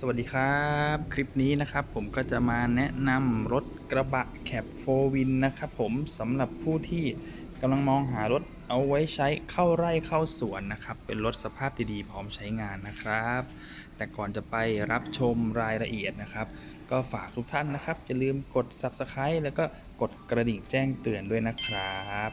สวัสดีครับ คลิปนี้นะครับผมก็จะมาแนะนำรถกระบะแคปโฟวินนะครับผมสำหรับผู้ที่กำลังมองหารถเอาไว้ใช้เข้าไร่เข้าสวนนะครับ เป็นรถสภาพดีๆพร้อมใช้งานนะครับ แต่ก่อนจะไปรับชมรายละเอียดนะครับ ก็ฝากทุกท่านนะครับอย่าลืมกด Subscribe แล้วก็กดกระดิ่งแจ้งเตือนด้วยนะครับ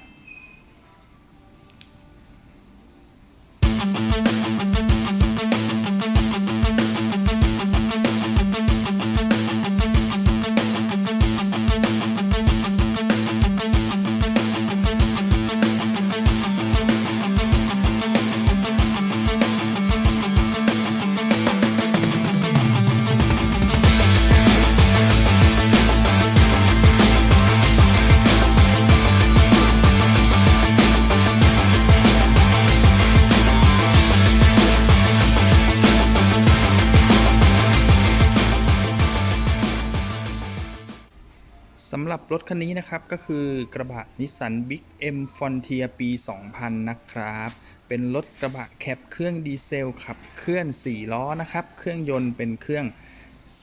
สำหรับรถคันนี้นะครับก็คือกระบะนิสสัน Big M Frontier ปี 2000 นะครับ เป็นรถกระบะแคปเครื่องดีเซลขับเคลื่อน 4 ล้อนะครับ เครื่องยนต์เป็นเครื่อง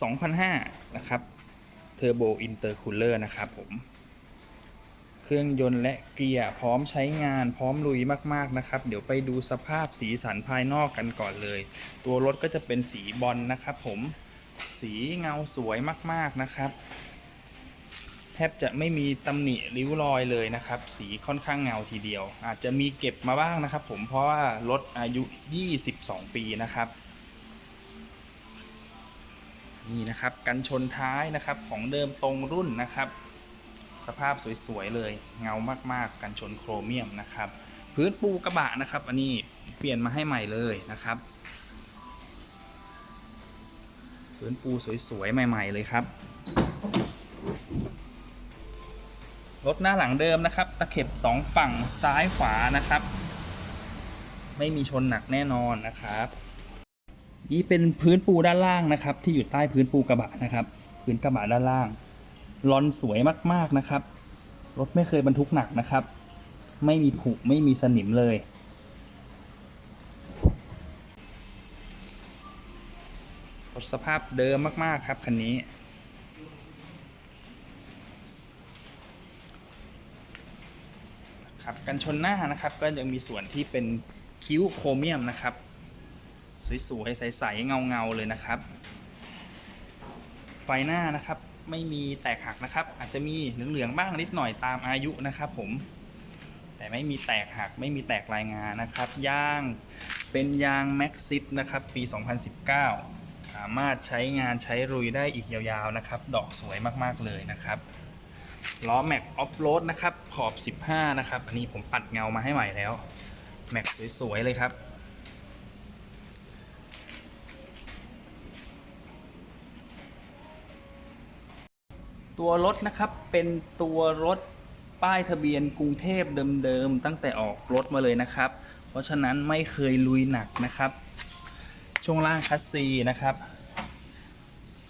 2005 นะครับเทอร์โบอินเตอร์คูลเลอร์นะครับผม เครื่องยนต์และเกียร์พร้อมใช้งานพร้อมลุยมาก ๆ นะครับ เดี๋ยวไปดูสภาพสีสันภายนอกกันก่อนเลย ตัวรถก็จะเป็นสีบอลนะครับผมสีเงาสวยมาก ๆ นะครับ แทบจะไม่มีตำหนิริ้วรอยเลยนะครับ สีค่อนข้างเงาทีเดียว อาจจะมีเก็บมาบ้างนะครับ ผมเพราะว่ารถอายุ 22 ปีนะครับ นี่นะครับกันชนท้ายนะครับของเดิมตรงรุ่นนะครับ สภาพสวยๆเลยเงามากๆ กันชนโครเมียมนะครับ พื้นปูกระบะนะครับ อันนี้เปลี่ยนมาให้ใหม่เลยนะครับพื้นปูสวยๆใหม่ ๆ เลยครับ รถหน้าหลังเดิมนะครับ ตะเข็บสองฝั่งซ้ายขวานะครับ ไม่มีชนหนักแน่นอนนะครับ นี่เป็นพื้นปูด้านล่างนะครับ ที่อยู่ใต้พื้นปูกระบะนะครับ พื้นกระบะด้านล่างลอนสวยมากๆนะครับ รถไม่เคยบรรทุกหนักนะครับ ไม่มีผุไม่มีสนิมเลยรถสภาพเดิมมากๆครับคันนี้ ครับ กันชนหน้านะครับ ก็ยังมีส่วนที่เป็นคิ้วโครเมียมนะครับ สวยๆใสๆเงาๆเลยนะครับ ไฟหน้านะครับไม่มีแตกหักนะครับ อาจจะมีเหลืองๆบ้างนิดหน่อยตามอายุนะครับผม แต่ไม่มีแตกหักไม่มีแตกรายงานนะครับยางเป็นยางแม็กซิ p นะครับปี 2019 สามารถใช้งานใช้รุยได้อีกยาวๆนะครับ ดอกสวยมากๆเลยนะครับ ล้อแม็กออฟโรดนะครับ ขอบ 15 นะครับ อันนี้ผมปัดเงามาให้ใหม่แล้ว แม็กสวย ๆ เลยครับตัวรถนะครับเป็นตัวรถป้ายทะเบียนกรุงเทพเดิมๆตั้งแต่ออกรถมาเลยนะครับ เพราะฉะนั้นไม่เคยลุยหนักนะครับ ช่วงล่างคัสซีนะครับ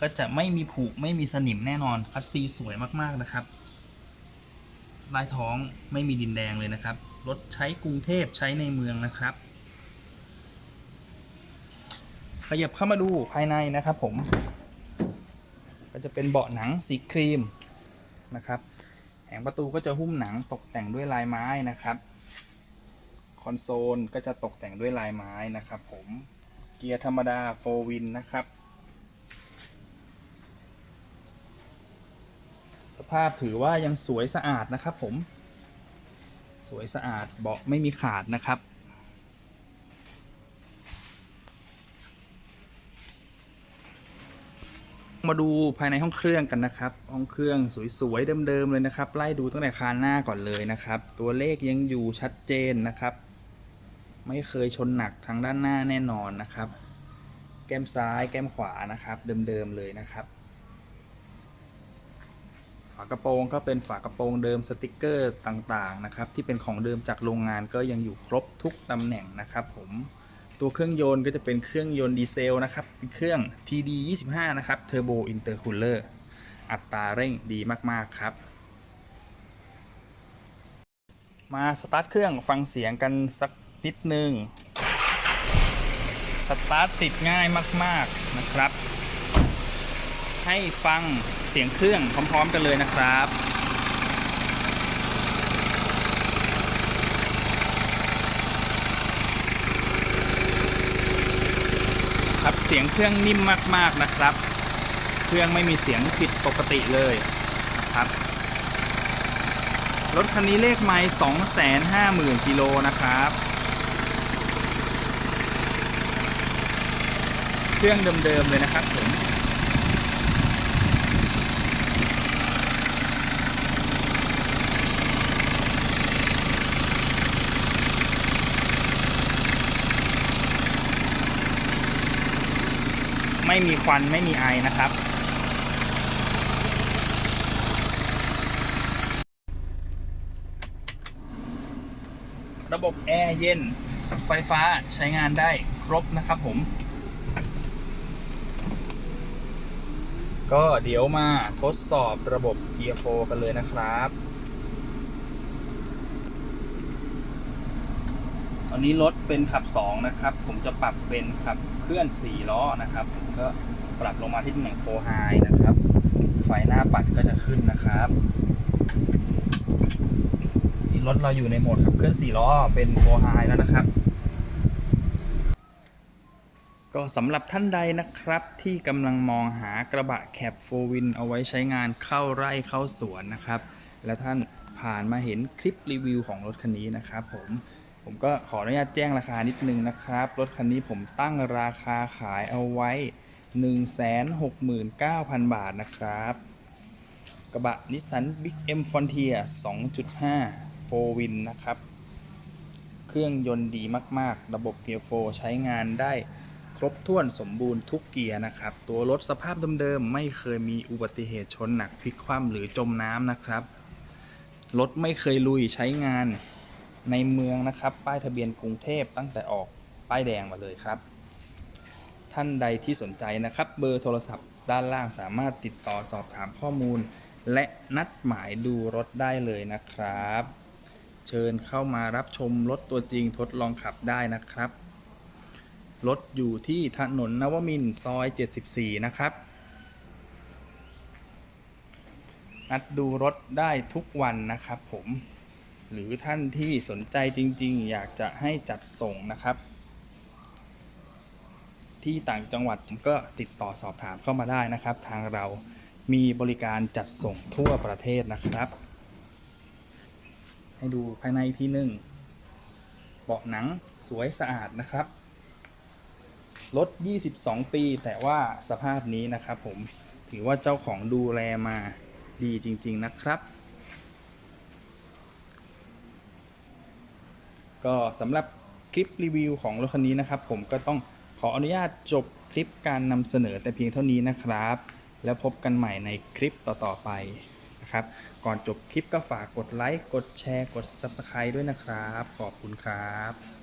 ก็จะไม่มีผุไม่มีสนิมแน่นอนคัสซีสวยมากๆนะครับ ลายท้องไม่มีดินแดงเลยนะครับ รถใช้กรุงเทพใช้ในเมืองนะครับ ขยับเข้ามาดูภายในนะครับผม ก็จะเป็นเบาะหนังสีครีมนะครับแผงประตูก็จะหุ้มหนังตกแต่งด้วยลายไม้นะครับ คอนโซลก็จะตกแต่งด้วยลายไม้นะครับผม เกียร์ธรรมดาโฟวินนะครับ ภาพถือว่ายังสวยสะอาดนะครับผม สวยสะอาดเบาะไม่มีขาดนะครับ มาดูภายในห้องเครื่องกันนะครับ ห้องเครื่องสวยๆเดิมๆเลยนะครับ ไล่ดูตั้งแต่คานหน้าก่อนเลยนะครับ ตัวเลขยังอยู่ชัดเจนนะครับ ไม่เคยชนหนักทางด้านหน้าแน่นอนนะครับ แก้มซ้ายแก้มขวานะครับ เดิมๆเลยนะครับากระโปรงก็เป็นฝากระโปรงเดิมสติกเกอร์ต่างๆนะครับที่เป็นของเดิมจากโรงงานก็ยังอยู่ครบทุกตำแหน่งนะครับผมตัวเครื่องยนต์ก็จะเป็นเครื่องยนต์ดีเซลนะครับเป็นเครื่อง TD 25นะครับ Turbo Intercooler อัตราเร่งดีมากๆครับ มาสตาร์ทเครื่องฟังเสียงกันสักนิดนึงสสตาร์ทติดง่ายมากๆนะครับ ให้ฟังเสียงเครื่องพร้อม ๆ กันเลยนะครับครับเสียงเครื่องนิ่มมากๆนะครับ เครื่องไม่มีเสียงผิดปกติเลยนะครับ รถคันนี้เลขไมล์250,000กิโลนะครับ เครื่องเดิมๆเลยนะครับผม ม่มีควันไม่มีไอนะครับ ระบบแอร์เย็น ไฟฟ้าใช้งานได้ครบนะครับผม ก็เดี๋ยวมาทดสอบระบบเกียร์โฟกันเลยนะครับ ตอนนี้รถเป็นขับ 2 นะครับ ผมจะปรับเป็นขับเคลื่อน 4 ล้อนะครับ ผมก็ปรับลงมาที่ตำแหน่ง4 high นะครับ ไฟหน้าปัดก็จะขึ้นนะครับนี่รถเราอยู่ในโหมดขับเคลื่อน 4 ล้อเป็น4 high แล้วนะครับ ก็สำหรับท่านใดนะครับ ที่กำลังมองหากระบะแคปโฟวินเอาไว้ใช้งานเข้าไร่เข้าสวนนะครับ และท่านผ่านมาเห็นคลิปรีวิวของรถคันนี้นะครับผม ผมก็ขออนุญาตแจ้งราคานิดนึงนะครับ รถคันนี้ผมตั้งราคาขายเอาไว้ 169,000 บาทนะครับ กระบะนิสสัน Big M Frontier 2.5 4 Win นะครับ เครื่องยนต์ดีมาก ๆ ระบบเกียร์โฟใช้งานได้ครบถ้วนสมบูรณ์ทุกเกียร์นะครับ ตัวรถสภาพเดิมๆไม่เคยมีอุบัติเหตุชนหนักพลิกคว่ำหรือจมน้ำนะครับ รถไม่เคยลุยใช้งาน ในเมืองนะครับ ป้ายทะเบียนกรุงเทพตั้งแต่ออกป้ายแดงมาเลยครับ ท่านใดที่สนใจนะครับ เบอร์โทรศัพท์ด้านล่างสามารถติดต่อสอบถามข้อมูล และนัดหมายดูรถได้เลยนะครับ เชิญเข้ามารับชมรถตัวจริงทดลองขับได้นะครับ รถอยู่ที่ถนนนวมินซอย 74 นะครับนัดดูรถได้ทุกวันนะครับผม หรือท่านที่สนใจจริง ๆ อยากจะให้จัดส่งนะครับ ที่ต่างจังหวัดก็ติดต่อสอบถามเข้ามาได้นะครับ ทางเรามีบริการจัดส่งทั่วประเทศนะครับ ให้ดูภายในอีกทีหนึ่งเบาะหนังสวยสะอาดนะครับรถ 22 ปี แต่ว่าสภาพนี้นะครับผม ถือว่าเจ้าของดูแลมาดีจริง ๆ นะครับ ก็สำหรับคลิปรีวิวของรถคันนี้นะครับผมก็ต้องขออนุญาตจบคลิปการนำเสนอแต่เพียงเท่านี้นะครับ แล้วพบกันใหม่ในคลิปต่อๆไปนะครับ ก่อนจบคลิปก็ฝากกดไลค์ กดแชร์ กด Subscribe ด้วยนะครับ ขอบคุณครับ